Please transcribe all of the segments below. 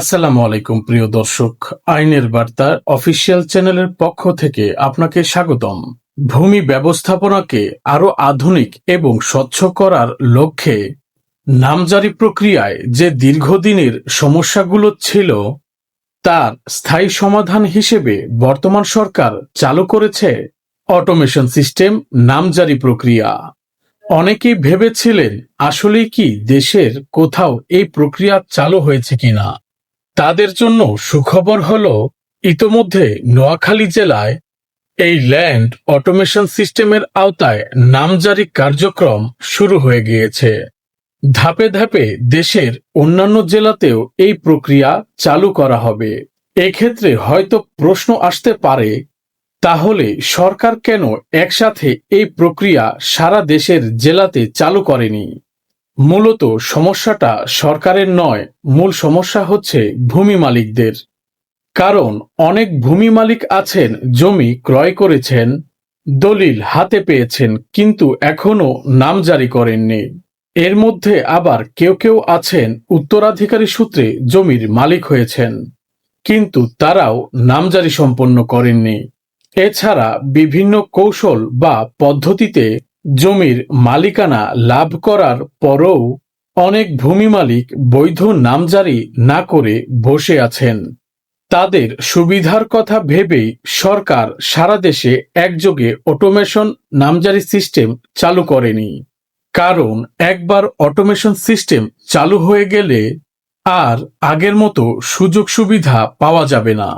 আসসালামু আলাইকুম, প্রিয় দর্শক। আইনের বার্তা অফিসিয়াল চ্যানেলের পক্ষ থেকে আপনাকে স্বাগতম। ভূমি ব্যবস্থাপনাকে আরও আধুনিক এবং স্বচ্ছ করার লক্ষ্যে নামজারি প্রক্রিয়ায় যে দীর্ঘদিনের সমস্যাগুলো ছিল, তার স্থায়ী সমাধান হিসেবে বর্তমান সরকার চালু করেছে অটোমেশন সিস্টেম নামজারি প্রক্রিয়া। অনেকেই ভেবেছিলেন, আসলেই কি দেশের কোথাও এই প্রক্রিয়া চালু হয়েছে কিনা? তাদের জন্য সুখবর হল, ইতোমধ্যে নোয়াখালী জেলায় এই ল্যান্ড অটোমেশন সিস্টেমের আওতায় নামজারি কার্যক্রম শুরু হয়ে গিয়েছে। ধাপে ধাপে দেশের অন্যান্য জেলাতেও এই প্রক্রিয়া চালু করা হবে। এক্ষেত্রে হয়তো প্রশ্ন আসতে পারে, তাহলে সরকার কেন একসাথে এই প্রক্রিয়া সারা দেশের জেলাতে চালু করেনি? মূলত সমস্যাটা সরকারের নয়, মূল সমস্যা হচ্ছে ভূমি মালিকদের। কারণ অনেক ভূমি মালিক আছেন, জমি ক্রয় করেছেন, দলিল হাতে পেয়েছেন, কিন্তু এখনও নাম জারি করেননি। এর মধ্যে আবার কেউ কেউ আছেন, উত্তরাধিকারী সূত্রে জমির মালিক হয়েছেন, কিন্তু তারাও নামজারি সম্পন্ন করেননি। এছাড়া বিভিন্ন কৌশল বা পদ্ধতিতে জমির মালিকানা লাভ করার পরও অনেক ভূমি মালিক বৈধ নামজারি না করে বসে আছেন। তাদের সুবিধার কথা ভেবেই সরকার সারা দেশে একযোগে অটোমেশন নামজারি সিস্টেম চালু করেনি। কারণ একবার অটোমেশন সিস্টেম চালু হয়ে গেলে আর আগের মতো সুযোগ সুবিধা পাওয়া যাবে না।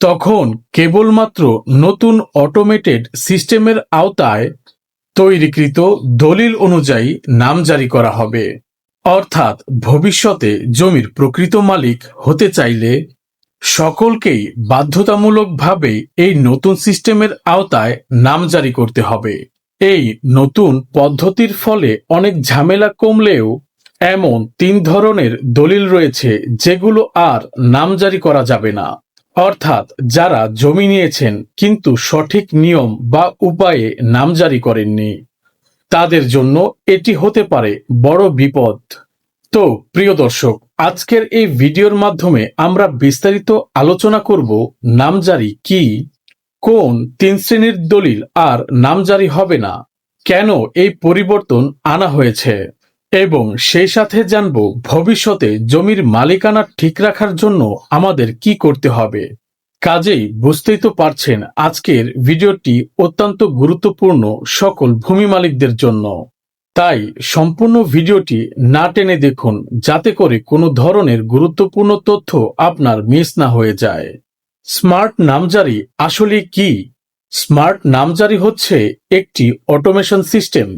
তখন কেবলমাত্র নতুন অটোমেটেড সিস্টেমের আওতায় তৈরিকৃত দলিল অনুযায়ী নাম জারি করা হবে। অর্থাৎ ভবিষ্যতে জমির প্রকৃত মালিক হতে চাইলে সকলকেই বাধ্যতামূলকভাবে এই নতুন সিস্টেমের আওতায় নাম জারি করতে হবে। এই নতুন পদ্ধতির ফলে অনেক ঝামেলা কমলেও এমন তিন ধরনের দলিল রয়েছে যেগুলো আর নামজারি করা যাবে না। অর্থাৎ যারা জমি নিয়েছেন, কিন্তু সঠিক নিয়ম বা উপায়ে নামজারি করেননি। তাদের জন্য এটি হতে পারে বড় বিপদ। তো, প্রিয় দর্শক, আজকের এই ভিডিওর মাধ্যমে আমরা বিস্তারিত আলোচনা করব নামজারি কি, কোন তিন শ্রেণির দলিল আর নামজারি হবে না, কেন এই পরিবর্তন আনা হয়েছে। এবং সেই সাথে জানব ভবিষ্যতে জমির মালিকানা ঠিক রাখার জন্য আমাদের কি করতে হবে। কাজেই বুঝতেই তো পারছেন আজকের ভিডিওটি অত্যন্ত গুরুত্বপূর্ণ সকল ভূমি মালিকদের জন্য। তাই সম্পূর্ণ ভিডিওটি না টেনে দেখুন যাতে করে কোনো ধরনের গুরুত্বপূর্ণ তথ্য আপনার মিস না হয়ে যায়। স্মার্ট নামজারি আসলে কি? স্মার্ট নামজারি হচ্ছে একটি অটোমেশন সিস্টেম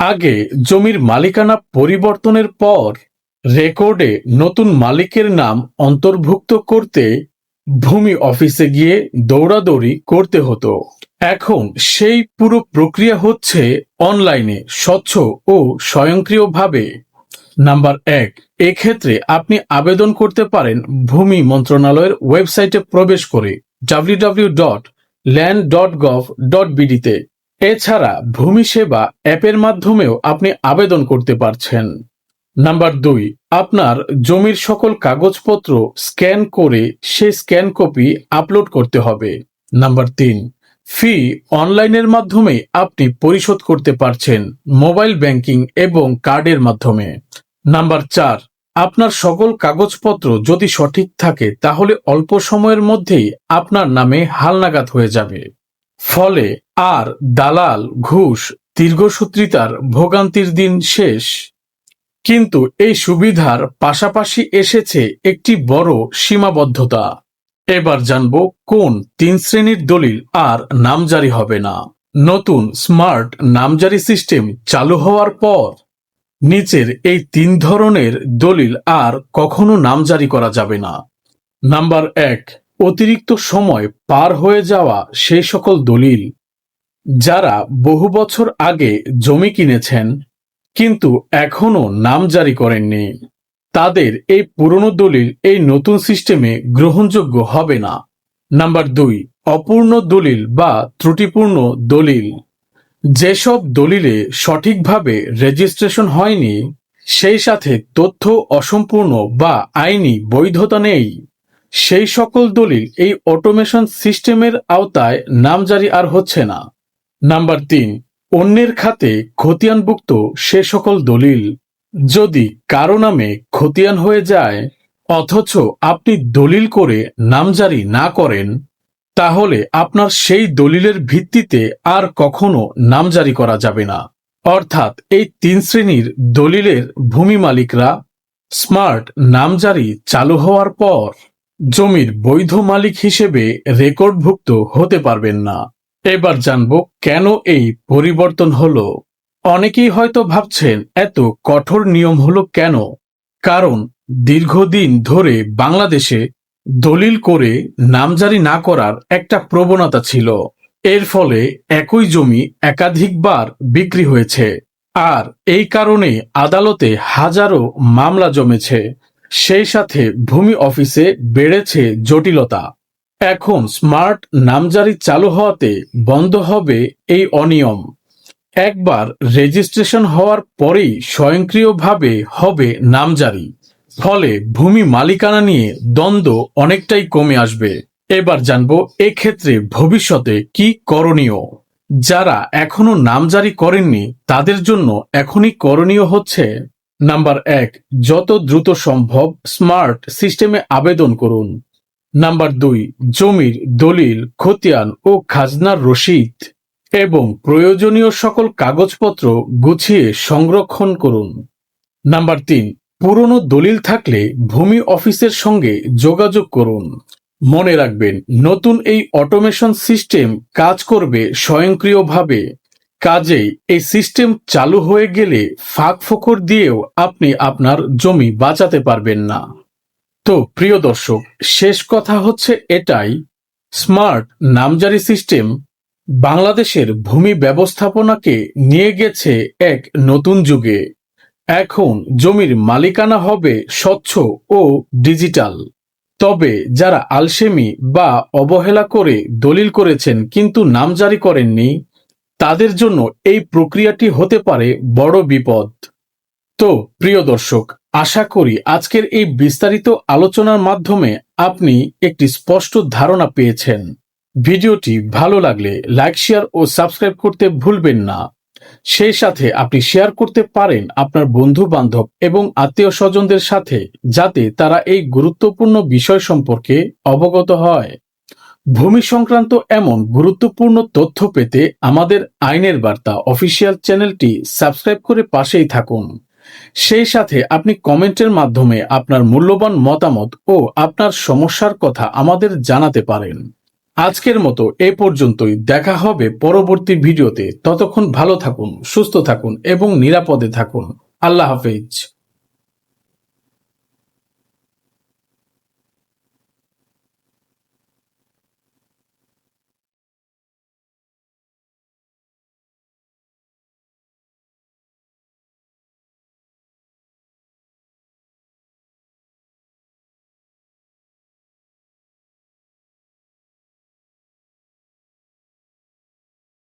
আগে জমির মালিকানা পরিবর্তনের পর রেকর্ডে নতুন মালিকের নাম অন্তর্ভুক্ত করতে ভূমি অফিসে গিয়ে দৌড়াদৌড়ি করতে হতো। এখন সেই পুরো প্রক্রিয়া হচ্ছে অনলাইনে স্বচ্ছ ও স্বয়ংক্রিয়ভাবে। নাম্বার এক, এক্ষেত্রে আপনি আবেদন করতে পারেন ভূমি মন্ত্রণালয়ের ওয়েবসাইটে প্রবেশ করে W dot land dot gov dot বিডিতে এছাড়া ভূমি সেবা অ্যাপের মাধ্যমেও আপনি আবেদন করতে পারছেন। নাম্বার দুই, আপনার জমির সকল কাগজপত্র স্ক্যান করে সেই স্ক্যান কপি আপলোড করতে হবে। নাম্বার তিন, ফি অনলাইনের মাধ্যমে আপনি পরিশোধ করতে পারছেন মোবাইল ব্যাংকিং এবং কার্ডের মাধ্যমে। নাম্বার চার, আপনার সকল কাগজপত্র যদি সঠিক থাকে তাহলে অল্প সময়ের মধ্যেই আপনার নামে হালনাগাদ হয়ে যাবে। ফলে আর দালাল, ঘুষ, দীর্ঘসূত্রিতার ভোগান্তির দিন শেষ। কিন্তু এই সুবিধার পাশাপাশি এসেছে একটি বড় সীমাবদ্ধতা। এবার জানব কোন তিন শ্রেণির দলিল আর নামজারি হবে না। নতুন স্মার্ট নামজারি সিস্টেম চালু হওয়ার পর নিচের এই তিন ধরনের দলিল আর কখনো নামজারি করা যাবে না। নাম্বার এক অতিরিক্ত সময় পার হয়ে যাওয়া সেই সকল দলিল। যারা বহু বছর আগে জমি কিনেছেন, কিন্তু এখনও নাম জারি করেননি। তাদের এই পুরনো দলিল এই নতুন সিস্টেমে গ্রহণযোগ্য হবে না। নাম্বার দুই, অপূর্ণ দলিল বা ত্রুটিপূর্ণ দলিল। যেসব দলিলে সঠিকভাবে রেজিস্ট্রেশন হয়নি, সেই সাথে তথ্য অসম্পূর্ণ বা আইনি বৈধতা নেই। সেই সকল দলিল এই অটোমেশন সিস্টেমের আওতায় নামজারি আর হচ্ছে না। নাম্বার তিন, অন্যের খাতে খতিয়ানভুক্ত সে সকল দলিল। যদি কারও নামে খতিয়ান হয়ে যায়, অথচ আপনি দলিল করে নামজারি না করেন, তাহলে আপনার সেই দলিলের ভিত্তিতে আর কখনো নামজারি করা যাবে না। অর্থাৎ এই তিন শ্রেণির দলিলের ভূমি মালিকরা স্মার্ট নামজারি চালু হওয়ার পর জমির বৈধ মালিক হিসেবে রেকর্ডভুক্ত হতে পারবেন না। এবার জানব কেন এই পরিবর্তন হলো। অনেকেই হয়তো ভাবছেন, এত কঠোর নিয়ম হলো কেন? কারণ দীর্ঘদিন ধরে বাংলাদেশে দলিল করে নামজারি না করার একটা প্রবণতা ছিল। এর ফলে একই জমি একাধিকবার বিক্রি হয়েছে। আর এই কারণে আদালতে হাজারো মামলা জমেছে। সেই সাথে ভূমি অফিসে বেড়েছে জটিলতা। এখন স্মার্ট নামজারি চালু হওয়াতে বন্ধ হবে এই অনিয়ম। একবার রেজিস্ট্রেশন হওয়ার পরেই স্বয়ংক্রিয়ভাবে হবে নামজারি। ফলে ভূমি মালিকানা নিয়ে দ্বন্দ্ব অনেকটাই কমে আসবে। এবার জানব এক্ষেত্রে ভবিষ্যতে কি করণীয়। যারা এখনও নামজারি করেননি, তাদের জন্য এখনই করণীয় হচ্ছে নাম্বার এক, যত দ্রুত সম্ভব স্মার্ট সিস্টেমে আবেদন করুন। নাম্বার দুই, জমির দলিল, খতিয়ান ও খাজনার রসিদ এবং প্রয়োজনীয় সকল কাগজপত্র গুছিয়ে সংরক্ষণ করুন। নাম্বার তিন, পুরনো দলিল থাকলে ভূমি অফিসের সঙ্গে যোগাযোগ করুন। মনে রাখবেন, নতুন এই অটোমেশন সিস্টেম কাজ করবে স্বয়ংক্রিয়ভাবে। কাজেই এই সিস্টেম চালু হয়ে গেলে ফাঁক ফোকর দিয়েও আপনি আপনার জমি বাঁচাতে পারবেন না। তো প্রিয় দর্শক, শেষ কথা হচ্ছে এটাই। স্মার্ট নামজারি সিস্টেম বাংলাদেশের ভূমি ব্যবস্থাপনাকে নিয়ে গেছে এক নতুন যুগে। এখন জমির মালিকানা হবে স্বচ্ছ ও ডিজিটাল। তবে যারা আলসেমি বা অবহেলা করে দলিল করেছেন কিন্তু নাম জারি করেননি তাদের জন্য এই প্রক্রিয়াটি হতে পারে বড় বিপদ। তো, প্রিয় দর্শক, আশা করি আজকের এই বিস্তারিত আলোচনার মাধ্যমে আপনি একটি স্পষ্ট ধারণা পেয়েছেন। ভিডিওটি ভালো লাগলে লাইক, শেয়ার ও সাবস্ক্রাইব করতে ভুলবেন না। সেই সাথে আপনি শেয়ার করতে পারেন আপনার বন্ধু বান্ধব এবং আত্মীয় স্বজনদের সাথে, যাতে তারা এই গুরুত্বপূর্ণ বিষয় সম্পর্কে অবগত হয়। ভূমি সংক্রান্ত এমন গুরুত্বপূর্ণ তথ্য পেতে আমাদের আইনের বার্তা অফিসিয়াল চ্যানেলটি সাবস্ক্রাইব করে পাশেই থাকুন। সেই সাথে আপনি কমেন্টের মাধ্যমে আপনার মূল্যবান মতামত ও আপনার সমস্যার কথা আমাদের জানাতে পারেন। আজকের মতো এ পর্যন্তই। দেখা হবে পরবর্তী ভিডিওতে। ততক্ষণ ভালো থাকুন, সুস্থ থাকুন এবং নিরাপদে থাকুন। আল্লাহ হাফেজ।